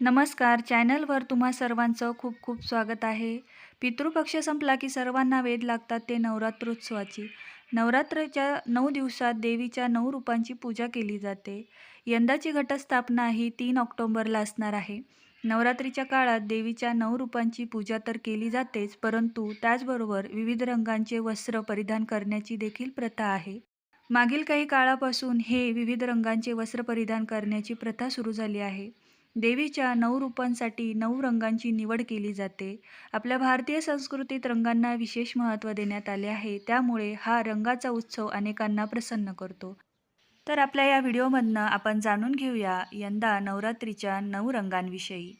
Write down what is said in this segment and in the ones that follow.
नमस्कार. चॅनलवर तुम्हा सर्वांचं खूप खूप स्वागत आहे. पितृपक्ष संपला की सर्वांना वेध लागतात ते नवरात्रोत्सवाची. नवरात्रच्या नऊ दिवसात देवीच्या नऊ रूपांची पूजा केली जाते. यंदाची घटस्थापना ही तीन ऑक्टोंबरला असणार आहे. नवरात्रीच्या काळात देवीच्या नऊ रूपांची पूजा तर केली जातेच परंतु त्याचबरोबर विविध रंगांचे वस्त्र परिधान करण्याची देखील प्रथा आहे. मागील काही काळापासून हे विविध रंगांचे वस्त्र परिधान करण्याची प्रथा सुरू झाली आहे. देवीच्या नऊ रूपांसाठी नऊ रंगांची निवड केली जाते. आपल्या भारतीय संस्कृतीत रंगांना विशेष महत्त्व देण्यात आले आहे. त्यामुळे हा रंगाचा उत्सव अनेकांना प्रसन्न करतो. तर आपल्या या व्हिडिओमधनं आपण जाणून घेऊया यंदा नवरात्रीच्या नऊ रंगांविषयी.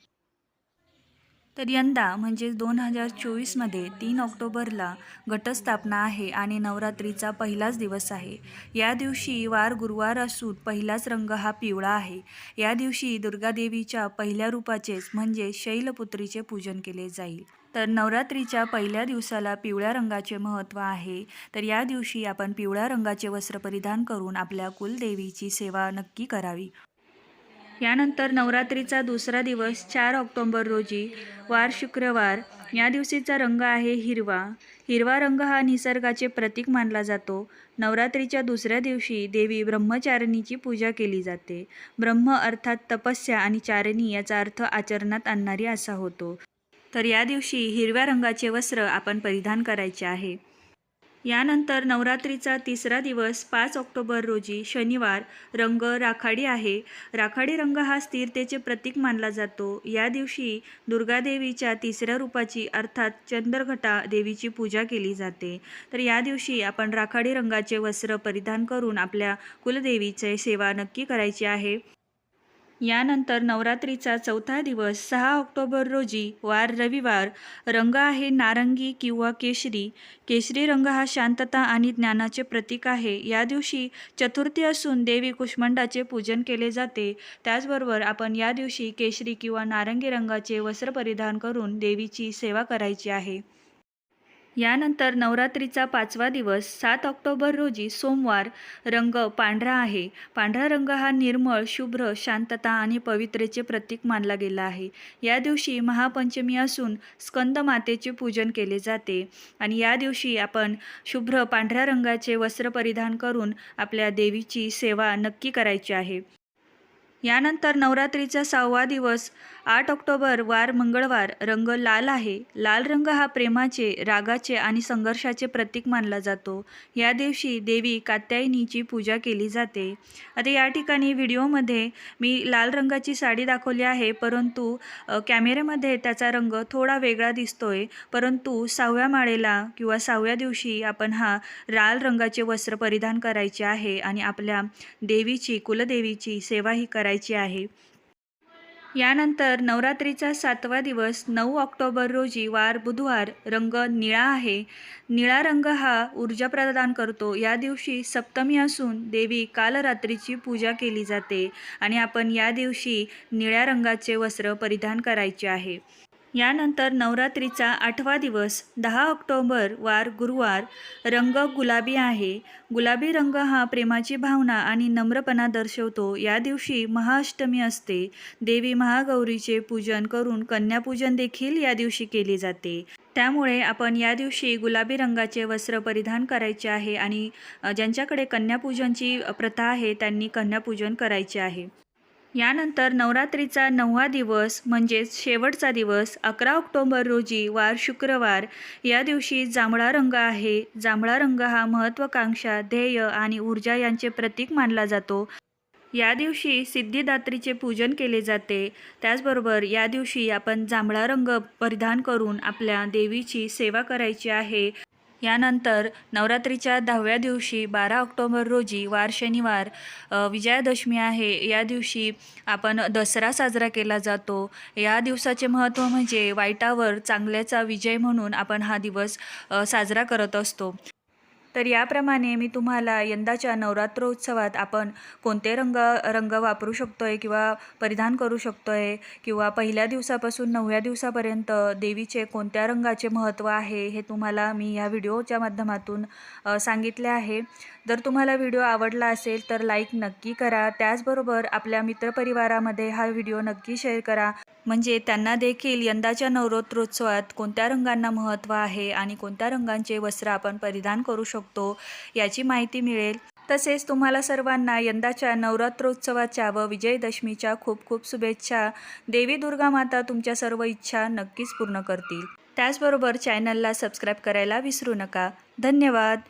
तर यंदा म्हणजेच दोन हजार चोवीसमध्ये तीन ऑक्टोबरला घटस्थापना आहे आणि नवरात्रीचा पहिलाच दिवस आहे. या दिवशी वार गुरुवार असून पहिलाच रंग हा पिवळा आहे. या दिवशी दुर्गादेवीच्या पहिल्या रूपाचेच म्हणजे शैलपुत्रीचे पूजन केले जाईल. तर नवरात्रीच्या पहिल्या दिवसाला पिवळ्या रंगाचे महत्त्व आहे. तर या दिवशी आपण पिवळ्या रंगाचे वस्त्र परिधान करून आपल्या कुलदेवीची सेवा नक्की करावी. यानंतर नवरात्रीचा दुसरा दिवस चार ऑक्टोंबर रोजी वार शुक्रवार. या दिवशीचा रंग आहे हिरवा. हिरवा रंग हा निसर्गाचे प्रतीक मानला जातो. नवरात्रीच्या दुसऱ्या दिवशी देवी ब्रह्मचारिणीची पूजा केली जाते. ब्रह्म अर्थात तपस्या आणि चारिणी याचा अर्थ आचरणात आणणारी असा होतो. तर या दिवशी हिरव्या रंगाचे वस्त्र आपण परिधान करायचे आहे. यानंतर नवरात्रीचा तिसरा दिवस पाच ऑक्टोबर रोजी शनिवार रंग राखाडी आहे. राखाडी रंग हा स्थिरतेचे प्रतीक मानला जातो. या दिवशी दुर्गादेवीच्या तिसऱ्या रूपाची अर्थात चंद्रघटा देवीची पूजा केली जाते. तर या दिवशी आपण राखाडी रंगाचे वस्त्र परिधान करून आपल्या कुलदेवीचे सेवा नक्की करायची आहे. यानंतर नवरात्रीचा चौथा दिवस सहा ऑक्टोबर रोजी वार रविवार रंग आहे नारंगी किंवा केशरी. केशरी रंग हा शांतता आणि ज्ञानाचे प्रतीक आहे. या दिवशी चतुर्थी असून देवी कुष्मंडाचे पूजन केले जाते. त्याचबरोबर आपण या दिवशी केशरी किंवा नारंगी रंगाचे वस्त्र परिधान करून देवीची सेवा करायची आहे. यानंतर नवरात्रीचा पाचवा दिवस सात ऑक्टोबर रोजी सोमवार रंग पांढरा आहे. पांढरा रंग हा निर्मळ शुभ्र शांतता आणि पवित्रेचे प्रतीक मानला गेला आहे. या दिवशी महापंचमी असून स्कंद मातेचे पूजन केले जाते आणि या दिवशी आपण शुभ्र पांढऱ्या रंगाचे वस्त्र परिधान करून आपल्या देवीची सेवा नक्की करायची आहे. यानंतर नवरात्रीचा सहावा दिवस आठ ऑक्टोबर वार मंगळवार रंग लाल आहे. लाल रंग हा प्रेमाचे रागाचे आणि संघर्षाचे प्रतीक मानला जातो. या दिवशी देवी कात्यायनीची पूजा केली जाते. आता या ठिकाणी व्हिडिओमध्ये मी लाल रंगाची साडी दाखवली आहे परंतु कॅमेऱ्यामध्ये त्याचा रंग थोडा वेगळा दिसतोय. परंतु सहाव्या माळेला किंवा सहाव्या दिवशी आपण हा लाल रंगाचे वस्त्र परिधान करायचे आहे आणि आपल्या देवीची कुलदेवीची सेवाही करायची आहे. यानंतर नवरात्रीचा सातवा दिवस नऊ ऑक्टोबर रोजी वार बुधवार रंग निळा आहे. निळा रंग हा ऊर्जा प्रदान करतो. या दिवशी सप्तमी असून देवी कालरात्रीची पूजा केली जाते आणि आपण या दिवशी निळ्या रंगाचे वस्त्र परिधान करायचे आहे. यानंतर नवरात्रीचा आठवा दिवस दहा ऑक्टोबर वार गुरुवार रंग गुलाबी आहे. गुलाबी रंग हा प्रेमाची भावना आणि नम्रपणा दर्शवतो. या दिवशी महाअष्टमी असते. देवी महागौरीचे पूजन करून कन्यापूजन देखील या दिवशी केले जाते. त्यामुळे आपण या दिवशी गुलाबी रंगाचे वस्त्र परिधान करायचे आहे आणि ज्यांच्याकडे कन्यापूजनची प्रथा आहे त्यांनी कन्यापूजन करायचे आहे. यानंतर नवरात्रीचा नववा दिवस म्हणजेच शेवटचा दिवस अकरा ऑक्टोबर रोजी वार शुक्रवार या दिवशी जांभळा रंग आहे. जांभळा रंग हा महत्त्वाकांक्षा ध्येय आणि ऊर्जा यांचे प्रतीक मानला जातो. या दिवशी सिद्धिदात्रीचे पूजन केले जाते. त्याचबरोबर या दिवशी आपण जांभळा रंग परिधान करून आपल्या देवीची सेवा करायची आहे. यानंतर नवरात्रीच्या दहाव्या दिवशी बारा ऑक्टोबर रोजी वार शनिवार विजयादशमी आहे. या दिवशी आपण दसरा साजरा केला जातो. या दिवसाचे महत्त्व म्हणजे वाईटावर चांगल्याचा विजय म्हणून आपण हा दिवस साजरा करत असतो. तर याप्रमाणे मी तुम्हाला यंदाच्या नवरात्रोत्सवात आपण कोणते रंग रंग वापरू शकतो आहे किंवा परिधान करू शकतो आहे किंवा पहिल्या दिवसापासून नवव्या दिवसापर्यंत देवीचे कोणत्या रंगाचे महत्त्व आहे हे तुम्हाला मी ह्या व्हिडिओच्या माध्यमातून सांगितले आहे. जर तुम्हाला व्हिडिओ आवडला असेल तर लाईक नक्की करा. त्याचबरोबर आपल्या मित्रपरिवारामध्ये हा व्हिडिओ नक्की शेअर करा. म्हणजे त्यांना देखील यंदाच्या नवरात्रोत्सवात कोणत्या रंगांना महत्त्व आहे आणि कोणत्या रंगांचे वस्त्र आपण परिधान करू शकतो याची माहिती मिळेल. तसेच तुम्हाला सर्वांना यंदाच्या नवरात्रोत्सवाच्या व विजयदशमीच्या खूप खूप शुभेच्छा. देवी दुर्गा माता तुमच्या सर्व इच्छा नक्कीच पूर्ण करतील. त्याचबरोबर चॅनलला सबस्क्राईब करायला विसरू नका. धन्यवाद.